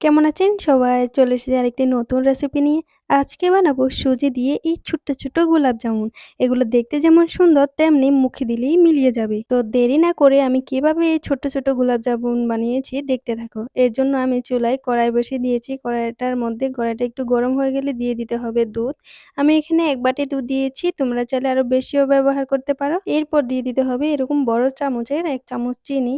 কেমন আছেন সবাই? চলে এসেছি আরেকটি নতুন রেসিপি নিয়ে। আজকে বানাবো সুজি দিয়ে এই ছোট্ট, ছোট্ট গোলাপ জামুন। এগুলো দেখতে যেমন সুন্দর তেমনি মুখে দিলেই মিলিয়ে যাবে। তো দেরি না করে আমি কীভাবে এই ছোট্ট, ছোট্ট গোলাপ জামুন বানিয়েছি দেখতে থাকো। এর জন্য আমি চুলায় কড়াই বসিয়ে দিয়েছি। কড়াইটার মধ্যে কড়াইটা একটু গরম হয়ে গেলে দিয়ে দিতে হবে দুধ। আমি এখানে ১ বাটি দুধ দিয়েছি। তোমরা চাইলে আরও বেশিও ব্যবহার করতে পারো। এরপর দিয়ে দিতে হবে এরকম বড় চামচের এক চামচ চিনি।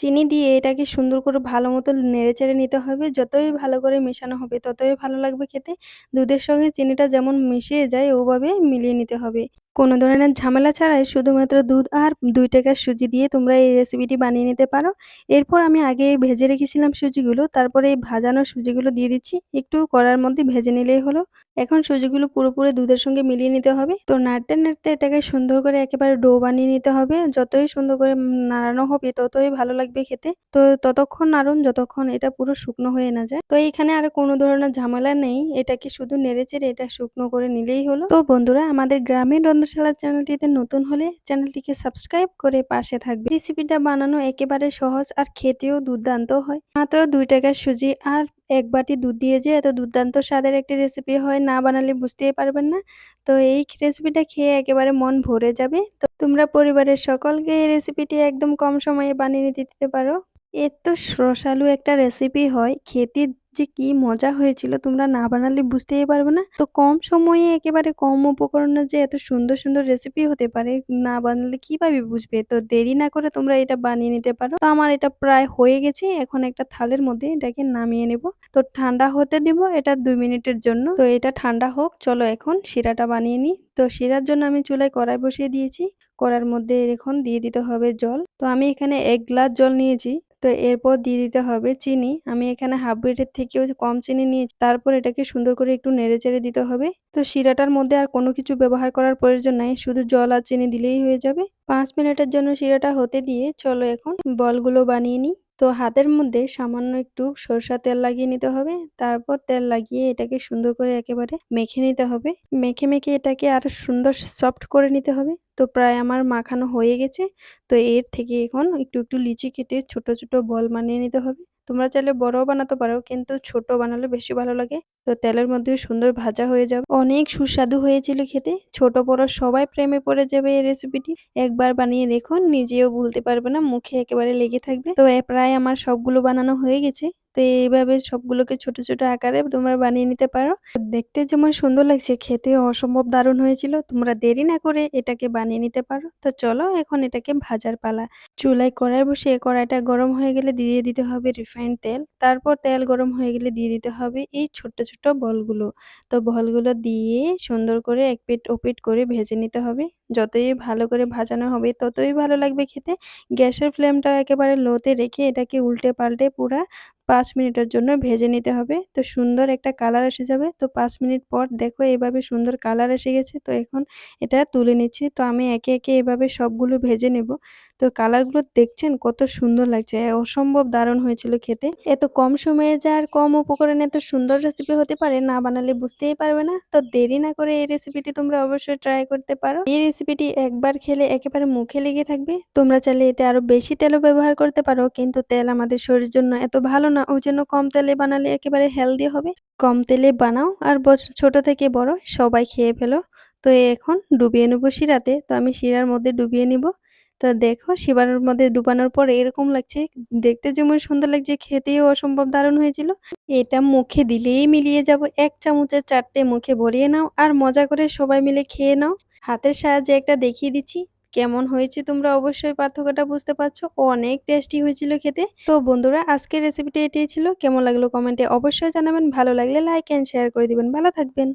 চিনি দিয়ে এটাকে সুন্দর করে ভালো মতো নেড়েচেড়ে নিতে হবে। যতই ভালো করে মেশানো হবে, ততই ভালো লাগবে খেতে। দুধের সঙ্গে চিনিটা যেমন মিশিয়ে যায়, ওভাবে মিলিয়ে নিতে হবে। কোনো ধরনের ঝামেলা ছাড়াই শুধুমাত্র দুধ আর দুই টাকার সুজি দিয়ে তোমরা এই রেসিপিটি বানিয়ে নিতে পারো। এরপর আমি আগে ভেজে রেখেছিলাম সুজিগুলো, তারপরে এই ভাজানো সুজিগুলো দিয়ে দিচ্ছি। একটু করার মধ্যে ভেজে নিলেই হলো। এখন সুজিগুলো পুরোপুরি দুধের সঙ্গে মিলিয়ে নিতে হবে। তো নাড়তে, নাড়তে এটাকে সুন্দর করে একেবারে ডো বানিয়ে নিতে হবে। যতই সুন্দর করে নাড়ানো হবে ততই ভালো লাগবে খেতে। তো ততক্ষণ নাড়ুন যতক্ষণ এটা পুরো শুকনো হয়ে না যায়। তো এখানে আর কোনো ধরনের ঝামেলা নেই। এটাকে শুধু নেড়েচেড়ে এটা শুকনো করে নিলেই হলো। তো বন্ধুরা আমাদের গ্রামীণ রন্ধনশালা চ্যানেলটিতে নতুন হলে চ্যানেলটিকে সাবস্ক্রাইব করে পাশে থাকবে। রেসিপিটা বানানো একেবারে সহজ আর খেতেও দুর্দান্ত হয়। মাত্র দুই টাকার সুজি আর ১ বাটি দুধ দিয়ে যে এত দুর্দান্ত স্বাদের একটি রেসিপি হয় না বানালে বুঝতেই পারবেন না। তো এই রেসিপিটা খেয়ে একেবারে মন ভরে যাবে। তো তোমরা পরিবারের সকলকে এই রেসিপিটি একদম কম সময়ে বানিয়ে দিতে পারো। এত রসালো একটা রেসিপি হয়, খেতে যে কি মজা হয়েছিল তোমরা না বানালে বুঝতেই পারবে না। তো কম সময়ে একেবারে কম উপকরণে যে এত সুন্দর, সুন্দর রেসিপি হতে পারে না বানালে কীভাবে বুঝবে? তো দেরি না করে তোমরা এটা বানিয়ে নিতে পারো। তো আমার এটা প্রায় হয়ে গেছে। এখন একটা থালের মধ্যে এটাকে নামিয়ে নেব। তো ঠান্ডা হতে দিব এটা দুই মিনিটের জন্য। তো এটা ঠান্ডা হোক চলো এখন শিরাটা বানিয়ে নিই। তো শিরার জন্য আমি চুলায় কড়াই বসিয়ে দিয়েছি। কড়ার মধ্যে এখন দিয়ে দিতে হবে জল। তো আমি এখানে এক গ্লাস জল নিয়েছি। তো এরপর দিয়ে দিতে হবে চিনি। আমি এখানে হাফ ব্রেডের থেকেও কম চিনি নিয়েছি। তারপর এটাকে সুন্দর করে একটু নেড়ে চেড়ে দিতে হবে। তো শিরাটার মধ্যে আর কোনো কিছু ব্যবহার করার প্রয়োজন নাই। শুধু জল আর চিনি দিলেই হয়ে যাবে। ৫ মিনিটের জন্য শিরাটা হতে দিয়ে চলো এখন বলগুলো বানিয়ে নিই। তো হাতের মধ্যে সামান্য একটু সরষা তেল লাগিয়ে নিতে হবে। তারপর তেল লাগিয়ে এটাকে সুন্দর করে একেবারে মেখে নিতে হবে। মেখে, মেখে এটাকে আরও সুন্দর সফট করে নিতে হবে। তো প্রায় আমার মাখানো হয়ে গেছে। তো এর থেকে এখন একটু, একটু লিচি কেটে ছোট, ছোট বল বানিয়ে নিতে হবে। তোমরা চাইলে বড়ও বানাতে পারো কিন্তু ছোট বানালে বেশি ভালো লাগে। তো তেলের মধ্যে সুন্দর ভাজা হয়ে যাবে। অনেক সুস্বাদু হয়েছিল খেতে। ছোট বড় সবাই প্রেমে পড়ে যাবে এই রেসিপিটি। একবার বানিয়ে দেখুন নিজেও ভুলতে পারবে না। মুখে একেবারে লেগে থাকবে। তো প্রায় আমার সবগুলো বানানো হয়ে গেছে। তো এইভাবে সবগুলোকে ছোট, ছোট আকারে তোমরা বানিয়ে নিতে পারো। দেখতে যেমন সুন্দর লাগছে খেতে অসম্ভব দারুণ হয়েছিল। তোমরা দেরি না করে এটাকে বানিয়ে নিতে পারো। তো চলো এখন এটাকে ভাজার পালা। চুলায় কড়াই বসিয়ে কড়াইটা গরম হয়ে গেলে দিয়ে দিতে হবে রিফাইন তেল। তারপর তেল গরম হয়ে গেলে দিয়ে দিতে হবে এই ছোট্ট, ছোট্ট বলগুলো। তো বলগুলো দিয়ে সুন্দর করে এক পিঠ ওপিঠ করে ভেজে নিতে হবে। যতই ভালো করে ভাজানো হবে ততই ভালো লাগবে খেতে। গ্যাসের ফ্লেমটা একেবারে লোতে রেখে এটাকে উল্টে পাল্টে পুরা ৫ মিনিটের জন্য ভেজে নিতে হবে। তো সুন্দর একটা কালার এসে যাবে। তো পাঁচ মিনিট পর দেখো এভাবে সুন্দর কালার এসে গেছে। তো এখন এটা তুলে নিচ্ছি। তো আমি একে, একে এভাবে সবগুলো ভেজে নেব। তো কালারগুলো দেখছেন কত সুন্দর লাগছে। অসম্ভব দারুণ হয়েছিল খেতে। এত কম সময়ে যে আর কম উপকরণে এত সুন্দর রেসিপি হতে পারে না বানালে বুঝতেই পারবে না। তো দেরি না করে এই রেসিপিটি তোমরা অবশ্যই ট্রাই করতে পারো। এই রেসিপিটি একবার খেলে একেবারে মুখে লেগে থাকবে। তোমরা চাইলে এতে আরও বেশি তেলও ব্যবহার করতে পারো। কিন্তু তেল আমাদের শরীরের জন্য এত ভালো না। ওই জন্য কম তেলে বানালে একেবারে হেলদি হবে। কম তেলে বানাও আর ছোট থেকে বড়, সবাই খেয়ে ফেলো। তো এখন ডুবিয়ে নেব শিরাতে। তো আমি শিরার মধ্যে ডুবিয়ে নিব। তো দেখো, শিরার মধ্যে ডুবানোর পর এরকম লাগছে। দেখতে যেমন সুন্দর লাগছে, খেতেও অসম্ভব দারুণ হয়েছিল। এটা মুখে দিলেই মিলিয়ে যাব। এক চামচের চারটে মুখে ভরিয়ে নাও আর মজা করে সবাই মিলে খেয়ে নাও। হাতের সাহায্যে একটা দেখিয়ে দিচ্ছি। কেমন হয়েছে তোমরা অবশ্যই পার্থক্যটা বুঝতে পারছ। অনেক টেস্টি হয়েছিল খেতে। তো বন্ধুরা, আজকের রেসিপিটা এটাই ছিল। কেমন লাগল কমেন্টে অবশ্যই জানাবেন। ভালো লাগলে লাইক অ্যান্ড শেয়ার করে দিবেন। ভালো থাকবেন।